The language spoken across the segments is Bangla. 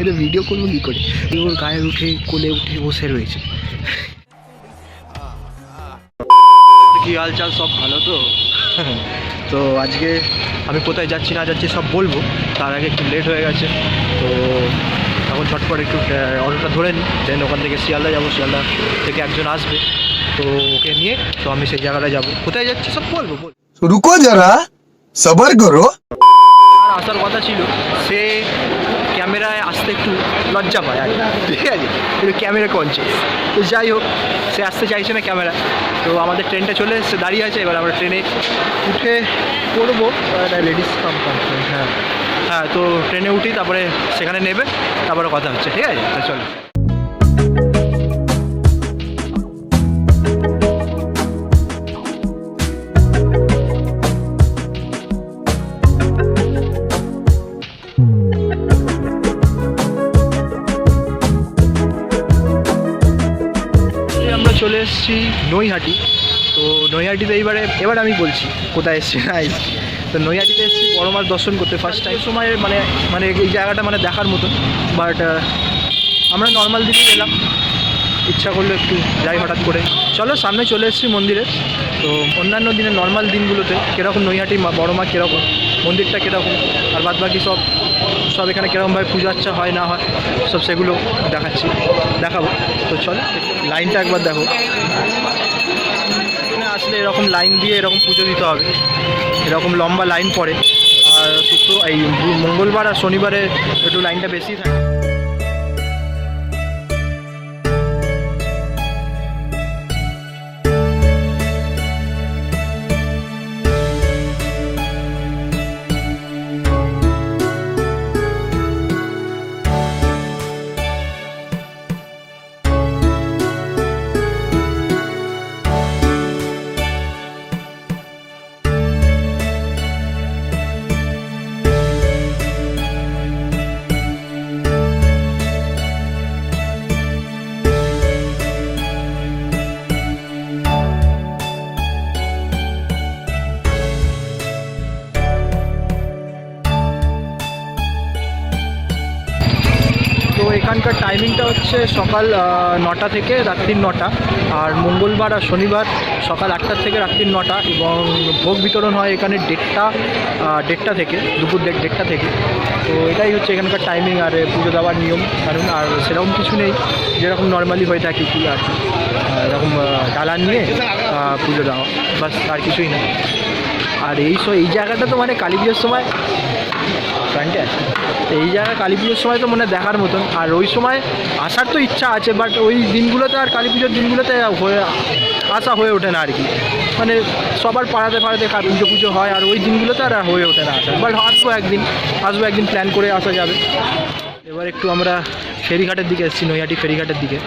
এটা ভিডিও করব কী করে? ওর গায়ে উঠে কোলে উঠে বসে রয়েছে। কি হালচাল সব ভালো তো? তো আজকে আমি কোথায় যাচ্ছি না যাচ্ছি সব বলব। তার আগে একটু লেট হয়ে গেছে। তো এখন ঝটপট একটু অটোটা ধরে নিই দেন ওখান থেকে শিয়ালদা যাব। শিয়ালদা থেকে একজন আসবে। তো ওকে নিয়ে তো আমি সেই জায়গাটা যাব। কোথায় যাচ্ছি সব বলব বল। রুকো যারা সবার করো। আসার কথা ছিল সে লজ্জা পায়। আর ঠিক আছে? একটু ক্যামেরা কনসিয়াস তো যাই হোক সে আসতে চাইছে না ক্যামেরা। তো আমাদের ট্রেনটা চলে এসছে দাঁড়িয়ে আছে। এবার আমরা ট্রেনে উঠে পড়ব। লেডিস কম্পার্টমেন্ট হ্যাঁ। হ্যাঁ তো ট্রেনে উঠি তারপরে সেখানে নেবে তারপরে কথা হচ্ছে। ঠিক আছে? তো চলো। চলে এসেছি নৈহাটি। তো নৈহাটিতে এইবারে, এবার আমি বলছি, কোথায় এসেছি? না এসেছি তো নৈহাটিতে এসেছি বড় মাছ দর্শন করতে ফার্স্ট টাইম সময় মানে মানে এই জায়গাটা মানে দেখার মতন। বাট আমরা নর্মাল দিকে এলাম ইচ্ছা করল একটু যাই হঠাৎ করে। চলো, সামনে চলে এসেছি মন্দিরে। তো অন্যান্য দিনে নর্মাল দিনগুলোতে, কীরকম নৈহাটি বড় মা কীরকম, মন্দিরটা কীরকম, আর বাদ বাকি সব সব এখানে কীরকমভাবে পুজো আচ্ছা হয়, না হয়, সব সেগুলো দেখাচ্ছি। দেখাবো। তো চলো, লাইনটা একবার দেখো। এখানে আসলে এরকম লাইন দিয়ে এরকম পুজো দিতে হবে। এরকম লম্বা লাইন পড়ে। আর শুক্র, এই মঙ্গলবার আর শনিবারে একটু লাইনটা বেশি থাকে। এখানকার টাইমিংটা হচ্ছে সকাল নটা থেকে রাত্রির নটা আর মঙ্গলবার আর শনিবার সকাল আটটার থেকে রাত্রির নটা এবং ভোগ বিতরণ হয় এখানে দেড়টা দেড়টা থেকে, দুপুর দেড়, দেড়টা থেকে। তো এটাই হচ্ছে এখানকার টাইমিং আর পুজো দেওয়ার নিয়ম। কারণ আর সেরকম কিছু নেই, যেরকম নর্মালি হয়ে থাকে কি আর কি। এরকম ডালা নিয়ে পুজো দেওয়া। বাস আর কিছুই না। আর এই এই জায়গাটা তো মানে কালী পুজোর সময় ফ্রন্টে আছে এই জায়গা কালী পুজোর সময় তো মনে দেখার মতন। আর ওই সময় আসার তো ইচ্ছা আছে বাট ওই দিনগুলোতে আর কালী পুজোর দিনগুলোতে হয়ে আসা হয়ে ওঠে না আর কি। মানে সবার পাড়াতে পাড়াতে পুজো পুজো হয় আর ওই দিনগুলোতে আর হয়ে ওঠে না আসা বাট আসব একদিন আসব একদিন প্ল্যান করে আসা যাবে। এবার একটু আমরা ফেরিঘাটের দিকে এসেছি নৈহাটি ফেরিঘাটের দিকে।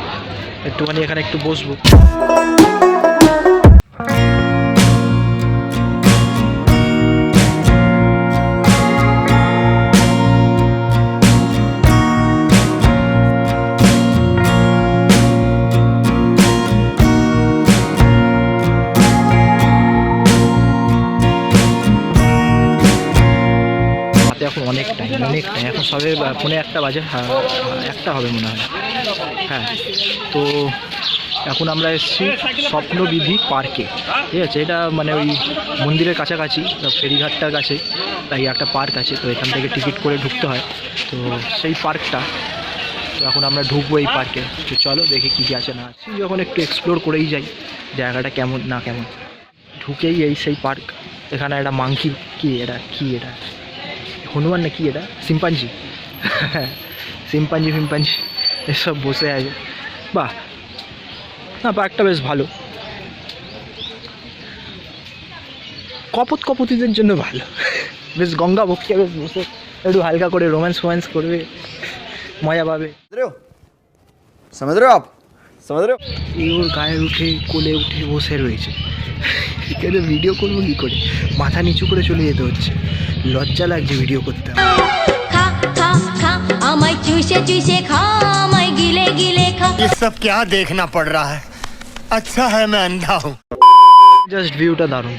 একটুখানি এখানে একটু বসবো। টাইম অনেক টাইম এখন সবে পৌনে একটা বাজে হ্যাঁ একটা হবে মনে হয়। হ্যাঁ তো এখন আমরা এসেছি স্বপ্নবিধি পার্কে। ঠিক আছে এটা মানে ওই মন্দিরের কাছাকাছি ফেরিঘাটটার কাছে তাই একটা পার্ক আছে তো এখান থেকে টিকিট করে ঢুকতে হয়। তো সেই পার্কটা তো এখন আমরা ঢুকবো এই পার্কে। তো চলো দেখি কী কী আছে না আছে। যখন একটু এক্সপ্লোর করেই যাই জায়গাটা কেমন না কেমন। ঢুকেই এই সেই পার্ক। এখানে একটা মাংকি কি এটা? কি এটা? হনুমান নাকি এটা? সিম্পাঞ্জি সিম্পাঞ্জি ফিম্পাঞ্জি এসব বসে আছে। বাহ। না পার্কটা বেশ ভালো। কপত কপতিদের জন্য ভালো। বেশ গঙ্গা বক্ষিয়া বেশ বসে। একটু হালকা করে রোম্যান্স ফোম্যান্স করবে। মজা পাবে। সমাদ্র আপ। ইউর গায়ে উঠে কোলে উঠে বসে রয়েছে। এখানে ভিডিও করবো কী করে মাথা নিচু করে চলে যেতে হচ্ছে লজ্জা লাগছে ভিডিও করতে খা খা খা আমায় চুষে চুষে খা আমায় গিলে গিলে খা ये सब क्या देखना पड़ रहा है अच्छा है मैं अंधा हूँ জাস্ট ভিউটা দারুণ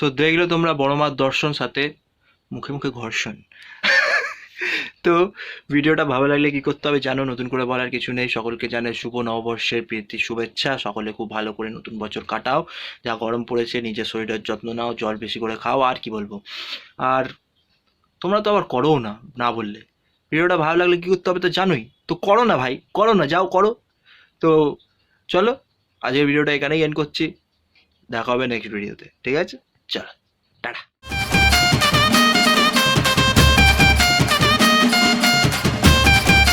তো দেখলে তোমরা বড় মার দর্শন সাথে মুখে মুখে ঘর্ষণ। তো ভিডিওটা ভালো লাগলে কি করতে হবে জানো? নতুন করে বলার কিছু নেই। সকলকে জানে শুভ নববর্ষের প্রীতি শুভেচ্ছা। সকলে খুব ভালো করে নতুন বছর কাটাও। যা গরম পড়েছে নিজের শরীরের যত্ন নাও জল বেশি করে খাও আর কি বলব? আর তোমরা তো আবার করো না না বললে। ভিডিওটা ভালো লাগলে কি করতে হবে তো জানোই। তো করো না ভাই করো না যাও করো। তো চলো আজকের ভিডিওটা এখানেই এন্ড করছি। দেখা হবে নেক্সট ভিডিওতে ঠিক আছে? চলো টাটা